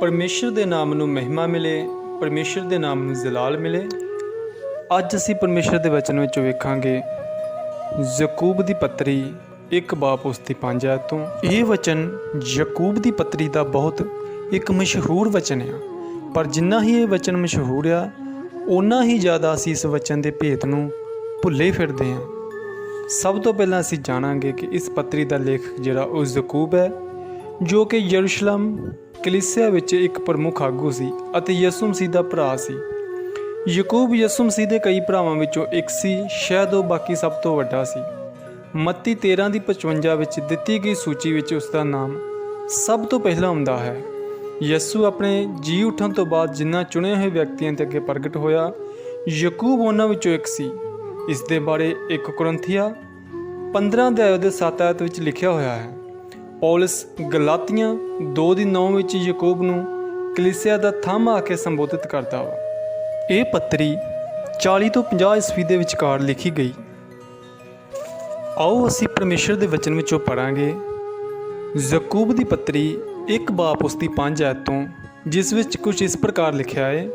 ਪਰਮੇਸ਼ਰ ਦੇ ਨਾਮ ਨੂੰ ਮਹਿਮਾ ਮਿਲੇ, ਪਰਮੇਸ਼ਰ ਦੇ ਨਾਮ ਨੂੰ ਜਲਾਲ ਮਿਲੇ। ਅੱਜ ਅਸੀਂ ਪਰਮੇਸ਼ਰ ਦੇ ਵਚਨ ਵਿੱਚ ਵੇਖਾਂਗੇ, ਯਕੂਬ ਦੀ ਪੱਤਰੀ, ਇੱਕ ਬਾਪ ਉਸ ਦੀ ਪੰਜ ਆਇਤ ਤੋਂ। ਇਹ ਵਚਨ ਯਕੂਬ ਦੀ ਪੱਤਰੀ ਦਾ ਬਹੁਤ ਇੱਕ ਮਸ਼ਹੂਰ ਵਚਨ ਆ। ਪਰ ਜਿੰਨਾ ਹੀ ਇਹ ਵਚਨ ਮਸ਼ਹੂਰ ਆ ਉਨਾ ਹੀ ਜ਼ਿਆਦਾ ਅਸੀਂ ਇਸ ਵਚਨ ਦੇ ਭੇਤ ਨੂੰ ਭੁੱਲੇ ਫਿਰਦੇ ਹਾਂ ਸਭ ਤੋਂ ਪਹਿਲਾਂ ਅਸੀਂ ਜਾਣਾਂਗੇ ਕਿ ਇਸ ਪੱਤਰੀ ਦਾ ਲੇਖਕ ਜਿਹੜਾ ਉਹ ਯਕੂਬ ਹੈ। ਜੋ ਕਿ ਯਰੂਸ਼ਲਮ ਕਲੀਸਿਆ ਵਿੱਚ ਇੱਕ ਪ੍ਰਮੁੱਖ ਆਗੂ ਸੀ ਅਤੇ ਯਿਸੂ ਮਸੀਹ ਦਾ ਭਰਾ ਸੀ। ਯਕੂਬ ਯਿਸੂ ਮਸੀਹ ਦੇ ਕਈ ਭਰਾਵਾਂ ਵਿੱਚੋਂ ਇੱਕ ਸੀ, ਸ਼ਾਇਦ ਉਹ ਬਾਕੀ ਸਭ ਤੋਂ ਵੱਡਾ ਸੀ। ਮੱਤੀ 13 ਦੀ 55 ਵਿੱਚ ਦਿੱਤੀ ਗਈ ਸੂਚੀ ਵਿੱਚ ਉਸ ਦਾ ਨਾਮ ਸਭ ਤੋਂ ਪਹਿਲਾਂ ਆਉਂਦਾ ਹੈ। ਯਿਸੂ ਆਪਣੇ ਜੀ ਉਠਣ ਤੋਂ ਬਾਅਦ ਜਿਨ੍ਹਾਂ ਚੁਣੇ ਹੋਏ ਵਿਅਕਤੀਆਂ ਦੇ ਅੱਗੇ ਪ੍ਰਗਟ ਹੋਇਆ, ਯਕੂਬ ਉਹਨਾਂ ਵਿੱਚੋਂ ਇੱਕ ਸੀ। ਇਸ ਦੇ ਬਾਰੇ 1 ਕੁਰਿੰਥੀਆ 15 ਅਧਿਆਇ ਦੇ 7 ਆਇਤ ਵਿੱਚ ਲਿਖਿਆ ਹੋਇਆ ਹੈ। ਪੌਲਸ ਗਲਾਤੀਆਂ 2 ਦੀ 9 ਵਿੱਚ ਯਾਕੂਬ ਨੂੰ ਕਲੀਸਿਆ ਦਾ ਥੰਮ ਆ ਕੇ ਸੰਬੋਧਿਤ ਕਰਦਾ ਵਾ ਇਹ ਪੱਤਰੀ 40 ਤੋਂ 50 ਈਸਵੀ ਦੇ ਵਿਚਕਾਰ ਲਿਖੀ ਗਈ। ਆਓ ਅਸੀਂ ਪਰਮੇਸ਼ਰ ਦੇ ਵਚਨ ਵਿੱਚੋਂ ਪੜਾਂਗੇ ਯਾਕੂਬ ਦੀ ਪੱਤਰੀ ਇੱਕ ਬਾਪ ਉਸ ਦੀ ਪੰਜ ਆਇਤ ਤੋਂ, ਜਿਸ ਵਿੱਚ ਕੁਝ ਇਸ ਪ੍ਰਕਾਰ ਲਿਖਿਆ ਹੈ,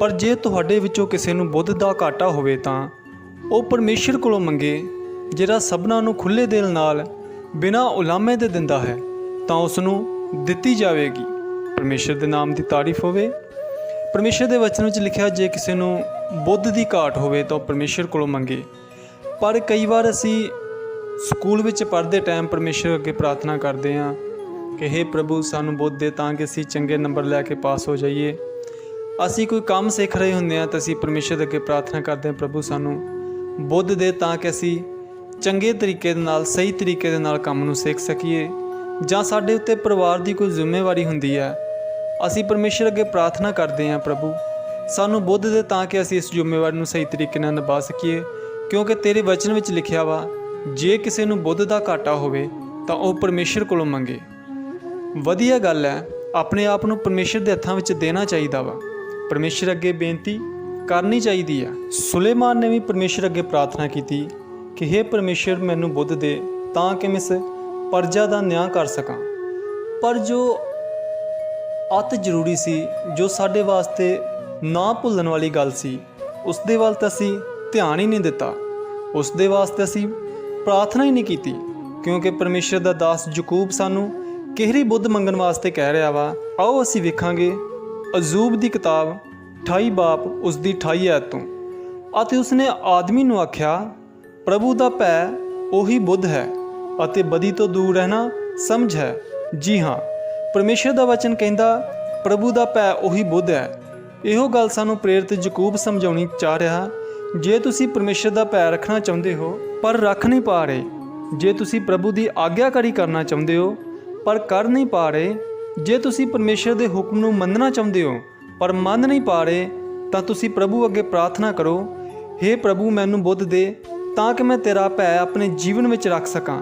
ਪਰ ਜੇ ਤੁਹਾਡੇ ਵਿੱਚੋਂ ਕਿਸੇ ਨੂੰ ਬੁੱਧ ਦਾ ਘਾਟਾ ਹੋਵੇ ਤਾਂ ਉਹ ਪਰਮੇਸ਼ਰ ਕੋਲੋਂ ਮੰਗੇ, ਜਿਹੜਾ ਸਭਨਾਂ ਨੂੰ ਖੁੱਲੇ ਦਿਲ ਨਾਲ ਬਿਨਾਂ ਉਲਾਮੇ ਦੇ ਦਿੰਦਾ ਹੈ, ਤਾਂ ਉਸ ਨੂੰ ਦਿੱਤੀ ਜਾਵੇਗੀ। ਪਰਮੇਸ਼ਰ ਦੇ ਨਾਮ ਦੀ ਤਾਰੀਫ ਹੋਵੇ। ਪਰਮੇਸ਼ਰ ਦੇ ਵਚਨ ਵਿੱਚ ਲਿਖਿਆ, ਜੇ ਕਿਸੇ ਨੂੰ ਬੁੱਧ ਦੀ ਘਾਟ ਹੋਵੇ, ਤਾਂ ਉਹ ਪਰਮੇਸ਼ਰ ਕੋਲੋਂ ਮੰਗੇ। ਪਰ ਕਈ ਵਾਰ ਅਸੀਂ ਸਕੂਲ ਵਿੱਚ ਪੜ੍ਹਦੇ ਟਾਈਮ ਪਰਮੇਸ਼ਰ ਅੱਗੇ ਪ੍ਰਾਰਥਨਾ ਕਰਦੇ ਹਾਂ ਕਿ हे ਪ੍ਰਭੂ, ਸਾਨੂੰ ਬੁੱਧ ਦੇ ਤਾਂ ਕਿ ਅਸੀਂ ਚੰਗੇ ਨੰਬਰ ਲੈ ਕੇ ਪਾਸ ਹੋ ਜਾਈਏ। ਅਸੀਂ ਕੋਈ ਕੰਮ ਸਿੱਖ ਰਹੇ ਹੁੰਦੇ ਹਾਂ, ਤਾਂ ਅਸੀਂ ਪਰਮੇਸ਼ਰ ਅੱਗੇ ਪ੍ਰਾਰਥਨਾ ਕਰਦੇ ਹਾਂ, ਪ੍ਰਭੂ, ਸਾਨੂੰ ਬੁੱਧ ਦੇ ਤਾਂ ਕਿ ਅਸੀਂ ਚੰਗੇ ਤਰੀਕੇ ਦੇ ਨਾਲ, ਸਹੀ ਤਰੀਕੇ ਦੇ ਨਾਲ ਕੰਮ ਨੂੰ ਸਿੱਖ ਸਕੀਏ। ਜਾਂ ਸਾਡੇ ਉੱਤੇ ਪਰਿਵਾਰ ਦੀ ਕੋਈ ਜ਼ਿੰਮੇਵਾਰੀ ਹੁੰਦੀ ਹੈ। ਅਸੀਂ ਪਰਮੇਸ਼ਰ ਅੱਗੇ ਪ੍ਰਾਰਥਨਾ ਕਰਦੇ ਹਾਂ, ਪ੍ਰਭੂ। ਸਾਨੂੰ ਬੁੱਧ ਦੇ ਤਾਂ ਕਿ ਅਸੀਂ ਇਸ ਜ਼ਿੰਮੇਵਾਰੀ ਨੂੰ ਸਹੀ ਤਰੀਕੇ ਨਾਲ ਨਿਭਾ ਸਕੀਏ। ਕਿਉਂਕਿ ਤੇਰੇ ਵਚਨ ਵਿੱਚ ਲਿਖਿਆ ਵਾ, ਜੇ ਕਿਸੇ ਨੂੰ ਬੁੱਧ ਦਾ ਘਾਟਾ ਹੋਵੇ, ਤਾਂ ਉਹ ਪਰਮੇਸ਼ਰ ਕੋਲੋਂ ਮੰਗੇ। ਵਧੀਆ ਗੱਲ ਹੈ, ਆਪਣੇ ਆਪ ਨੂੰ ਪਰਮੇਸ਼ਰ ਦੇ ਹੱਥਾਂ ਵਿੱਚ ਦੇਣਾ ਚਾਹੀਦਾ ਵਾ। ਪਰਮੇਸ਼ਰ ਅੱਗੇ ਬੇਨਤੀ ਕਰਨੀ ਚਾਹੀਦੀ ਆ ਸੁਲੇਮਾਨ ਨੇ ਵੀ ਪਰਮੇਸ਼ਰ ਅੱਗੇ ਪ੍ਰਾਰਥਨਾ ਕੀਤੀ। ਕਿ हे ਪਰਮੇਸ਼ਰ, ਮੈਨੂੰ ਬੁੱਧ ਦੇ ਤਾਂ ਕਿ ਮੈਂ ਇਸ ਪਰਜਾ ਦਾ ਨਿਆਂ ਕਰ ਸਕਾਂ? ਪਰ ਜੋ ਅਤ ਜ਼ਰੂਰੀ ਸੀ, ਜੋ ਸਾਡੇ ਵਾਸਤੇ ਨਾ ਭੁੱਲਣ ਵਾਲੀ ਗੱਲ ਸੀ ਉਸ ਦੇ ਵੱਲ ਤਾਂ ਅਸੀਂ ਧਿਆਨ ਹੀ ਨਹੀਂ ਦਿੱਤਾ। ਉਸ ਦੇ ਵਾਸਤੇ ਅਸੀਂ ਪ੍ਰਾਰਥਨਾ ਹੀ ਨਹੀਂ ਕੀਤੀ, ਕਿਉਂਕਿ ਪਰਮੇਸ਼ਰ ਦਾ ਦਾਸ ਯਕੂਬ ਸਾਨੂੰ ਕਿਹੜੀ ਬੁੱਧ ਮੰਗਣ ਵਾਸਤੇ ਕਹਿ ਰਿਹਾ ਵਾ, ਆਓ ਅਸੀਂ ਵੇਖਾਂਗੇ। ਅਜ਼ੂਬ ਦੀ ਕਿਤਾਬ 28 ਬਾਪ ਉਸ ਦੀ 28 ਐਤ ਤੋਂ। ਅਤੇ ਉਸਨੇ ਆਦਮੀ ਨੂੰ ਆਖਿਆ ਪ੍ਰਭੂ ਦਾ ਭੈ ਉਹੀ ਬੁੱਧ ਹੈ ਅਤੇ ਬਦੀ ਤੋਂ ਦੂਰ ਰਹਿਣਾ ਸਮਝ ਹੈ। ਜੀ ਹਾਂ, ਪਰਮੇਸ਼ਰ ਦਾ ਵਚਨ ਕਹਿੰਦਾ, ਪ੍ਰਭੂ ਦਾ ਭੈ ਉਹੀ ਬੁੱਧ ਹੈ। ਇਹੋ ਗੱਲ ਸਾਨੂੰ ਪ੍ਰੇਰਿਤ ਯਕੂਬ ਸਮਝਾਉਣੀ ਚਾਹ ਰਿਹਾ, ਜੇ ਤੁਸੀਂ ਪਰਮੇਸ਼ਰ ਦਾ ਭੈ ਰੱਖਣਾ ਚਾਹੁੰਦੇ ਹੋ, ਪਰ ਰੱਖ ਨਹੀਂ ਪਾ ਰਹੇ। ਜੇ ਤੁਸੀਂ ਪ੍ਰਭੂ ਦੀ ਆਗਿਆਕਾਰੀ ਕਰਨਾ ਚਾਹੁੰਦੇ ਹੋ, ਪਰ ਕਰ ਨਹੀਂ ਪਾ ਰਹੇ। ਜੇ ਤੁਸੀਂ ਪਰਮੇਸ਼ਰ ਦੇ ਹੁਕਮ ਨੂੰ ਮੰਨਣਾ ਚਾਹੁੰਦੇ ਹੋ, ਪਰ ਮੰਨ ਨਹੀਂ ਪਾ ਰਹੇ, ਤਾਂ ਤੁਸੀਂ ਪ੍ਰਭੂ ਅੱਗੇ ਪ੍ਰਾਰਥਨਾ ਕਰੋ हे ਪ੍ਰਭੂ, ਮੈਨੂੰ ਬੁੱਧ ਦੇ ਤਾਂ ਕਿ ਮੈਂ ਤੇਰਾ ਭੈ ਆਪਣੇ ਜੀਵਨ ਵਿੱਚ ਰੱਖ ਸਕਾਂ।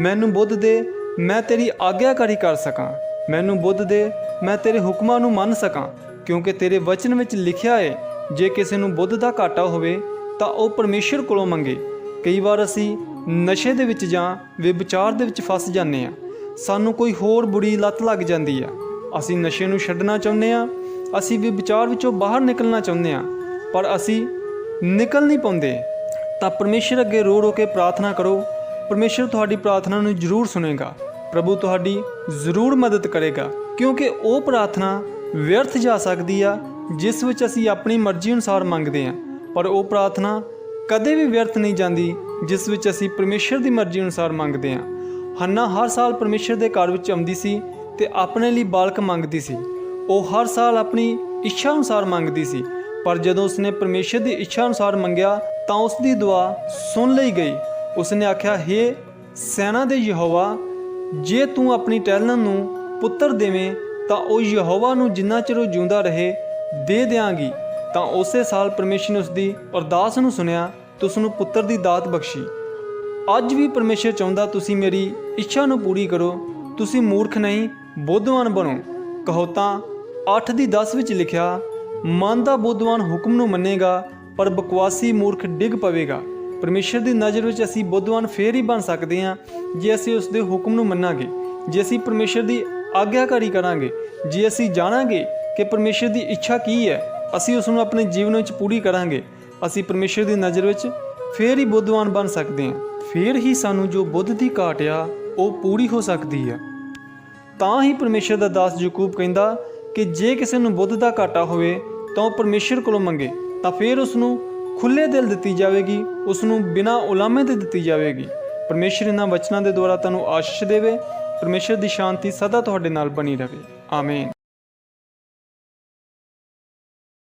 ਮੈਨੂੰ ਬੁੱਧ ਦੇ, ਮੈਂ ਤੇਰੀ ਆਗਿਆਕਾਰੀ ਕਰ ਸਕਾਂ। ਮੈਨੂੰ ਬੁੱਧ ਦੇ, ਮੈਂ ਤੇਰੇ ਹੁਕਮਾਂ ਨੂੰ ਮੰਨ ਸਕਾਂ। ਕਿਉਂਕਿ ਤੇਰੇ ਵਚਨ ਵਿੱਚ ਲਿਖਿਆ ਹੈ ਜੇ ਕਿਸੇ ਨੂੰ ਬੁੱਧ ਦਾ ਘਾਟਾ ਹੋਵੇ, ਤਾਂ ਉਹ ਪਰਮੇਸ਼ਰ ਕੋਲੋਂ ਮੰਗੇ। ਕਈ ਵਾਰ ਅਸੀਂ ਨਸ਼ੇ ਦੇ ਵਿੱਚ ਜਾਂ ਵਿਚਾਰ ਦੇ ਵਿੱਚ ਫਸ ਜਾਂਦੇ ਆ ਸਾਨੂੰ ਕੋਈ ਹੋਰ ਬੁਰੀ ਲੱਤ ਲੱਗ ਜਾਂਦੀ ਆ। ਅਸੀਂ ਨਸ਼ੇ ਨੂੰ ਛੱਡਣਾ ਚਾਹੁੰਦੇ ਆ ਅਸੀਂ ਵਿਚਾਰ ਵਿੱਚੋਂ ਬਾਹਰ ਨਿਕਲਣਾ ਚਾਹੁੰਦੇ ਆ ਪਰ ਅਸੀਂ ਨਿਕਲ ਨਹੀਂ ਪਾਉਂਦੇ। ਤਾਂ ਪਰਮੇਸ਼ਰ ਅੱਗੇ ਰੋ ਰੋ ਕੇ ਪ੍ਰਾਰਥਨਾ ਕਰੋ। ਪਰਮੇਸ਼ਰ ਤੁਹਾਡੀ ਪ੍ਰਾਰਥਨਾ ਨੂੰ ਜ਼ਰੂਰ ਸੁਣੇਗਾ। ਪ੍ਰਭੂ ਤੁਹਾਡੀ ਜ਼ਰੂਰ ਮਦਦ ਕਰੇਗਾ, ਕਿਉਂਕਿ ਉਹ ਪ੍ਰਾਰਥਨਾ ਵਿਅਰਥ ਜਾ ਸਕਦੀ ਆ, ਜਿਸ ਵਿੱਚ ਅਸੀਂ ਆਪਣੀ ਮਰਜ਼ੀ ਅਨੁਸਾਰ ਮੰਗਦੇ ਹਾਂ। ਪਰ ਉਹ ਪ੍ਰਾਰਥਨਾ ਕਦੇ ਵੀ ਵਿਅਰਥ ਨਹੀਂ ਜਾਂਦੀ, ਜਿਸ ਵਿੱਚ ਅਸੀਂ ਪਰਮੇਸ਼ਰ ਦੀ ਮਰਜ਼ੀ ਅਨੁਸਾਰ ਮੰਗਦੇ ਹਾਂ। ਹੰਨਾ ਹਰ ਸਾਲ ਪਰਮੇਸ਼ਰ ਦੇ ਘਰ ਵਿੱਚ ਆਉਂਦੀ ਸੀ ਤੇ ਆਪਣੇ ਲਈ ਬਾਲਕ ਮੰਗਦੀ ਸੀ। ਉਹ ਹਰ ਸਾਲ ਆਪਣੀ ਇੱਛਾ ਅਨੁਸਾਰ ਮੰਗਦੀ ਸੀ, ਪਰ ਜਦੋਂ ਉਸਨੇ ਪਰਮੇਸ਼ਰ ਦੀ ਇੱਛਾ ਅਨੁਸਾਰ ਮੰਗਿਆ ਤਾਂ ਉਸ ਦੀ ਦੁਆ ਸੁਣ ਲਈ ਗਈ। ਉਸਨੇ ਆਖਿਆ हे ਸੈਨਾ ਦੇ ਯਹੋਵਾ, ਜੇ ਤੂੰ ਆਪਣੀ ਟਹਿਲਣ ਨੂੰ ਪੁੱਤਰ ਦੇਵੇਂ, ਤਾਂ ਉਹ ਯਹੋਵਾ ਨੂੰ ਜਿੰਨਾ ਚਿਰ ਉਹ ਜਿਉਂਦਾ ਰਹੇ, ਦੇ ਦਿਆਂਗੀ। ਤਾਂ ਉਸੇ ਸਾਲ ਪਰਮੇਸ਼ਰ ਨੇ ਉਸ ਦੀ ਅਰਦਾਸ ਨੂੰ ਸੁਣਿਆ, ਤੇ ਉਸ ਨੂੰ ਪੁੱਤਰ ਦੀ ਦਾਤ ਬਖਸ਼ੀ। ਅੱਜ ਵੀ ਪਰਮੇਸ਼ਰ ਚਾਹੁੰਦਾ, ਤੁਸੀਂ ਮੇਰੀ ਇੱਛਾ ਨੂੰ ਪੂਰੀ ਕਰੋ, ਤੁਸੀਂ ਮੂਰਖ ਨਹੀਂ, ਬੁੱਧਵਾਨ ਬਣੋ। ਕਹੋ ਤਾਂ 8 ਦੀ 10 ਵਿੱਚ ਲਿਖਿਆ, ਮਨ ਦਾ ਬੁੱਧਵਾਨ ਹੁਕਮ ਨੂੰ ਮੰਨੇਗਾ ਪਰ ਬਕਵਾਸੀ ਮੂਰਖ ਡਿੱਗ ਪਵੇਗਾ। ਪਰਮੇਸ਼ਰ ਦੀ ਨਜ਼ਰ ਵਿੱਚ ਅਸੀਂ ਬੁੱਧਵਾਨ ਫੇਰ ਹੀ ਬਣ ਸਕਦੇ ਹਾਂ, ਜੇ ਅਸੀਂ ਉਸ ਦੇ ਹੁਕਮ ਨੂੰ ਮੰਨਾਂਗੇ। ਜੇ ਅਸੀਂ ਪਰਮੇਸ਼ਰ ਦੀ ਆਗਿਆਕਾਰੀ ਕਰਾਂਗੇ, ਜੇ ਅਸੀਂ ਜਾਣਾਂਗੇ ਕਿ ਪਰਮੇਸ਼ਰ ਦੀ ਇੱਛਾ ਕੀ ਹੈ, ਅਸੀਂ ਉਸ ਨੂੰ ਆਪਣੇ ਜੀਵਨ ਵਿੱਚ ਪੂਰੀ ਕਰਾਂਗੇ। ਅਸੀਂ ਪਰਮੇਸ਼ਰ ਦੀ ਨਜ਼ਰ ਵਿੱਚ ਫੇਰ ਹੀ ਬੁੱਧਵਾਨ ਬਣ ਸਕਦੇ ਹਾਂ। ਫੇਰ ਹੀ ਸਾਨੂੰ ਜੋ ਬੁੱਧ ਦੀ ਘਾਟ ਆ, ਉਹ ਪੂਰੀ ਹੋ ਸਕਦੀ ਆ ਤਾਂ ਹੀ ਪਰਮੇਸ਼ਰ ਦਾ ਦਾਸ ਯਾਕੂਬ ਕਹਿੰਦਾ ਕਿ ਜੇ ਕਿਸੇ ਨੂੰ ਬੁੱਧ ਦਾ ਘਾਟਾ ਹੋਵੇ, ਤਾਂ ਉਹ ਪਰਮੇਸ਼ਰ ਕੋਲੋਂ ਮੰਗੇ। ਤਾਂ ਫਿਰ ਉਸ ਨੂੰ ਖੁੱਲੇ ਦਿਲ ਦਿੱਤੀ ਜਾਵੇਗੀ ਉਸ ਨੂੰ ਬਿਨਾਂ ਉਲਾਮੇ ਦੇ ਦਿੱਤੀ ਜਾਵੇਗੀ। ਪਰਮੇਸ਼ਰ ਇਹਨਾਂ ਵਚਨਾਂ ਦੇ ਦੁਆਰਾ ਤੁਹਾਨੂੰ ਆਸ਼ੀਸ਼ ਦੇਵੇ, ਪਰਮੇਸ਼ਰ ਦੀ ਸ਼ਾਂਤੀ ਸਦਾ ਤੁਹਾਡੇ ਨਾਲ ਬਣੀ ਰਹੇ। ਆਮੀਨ।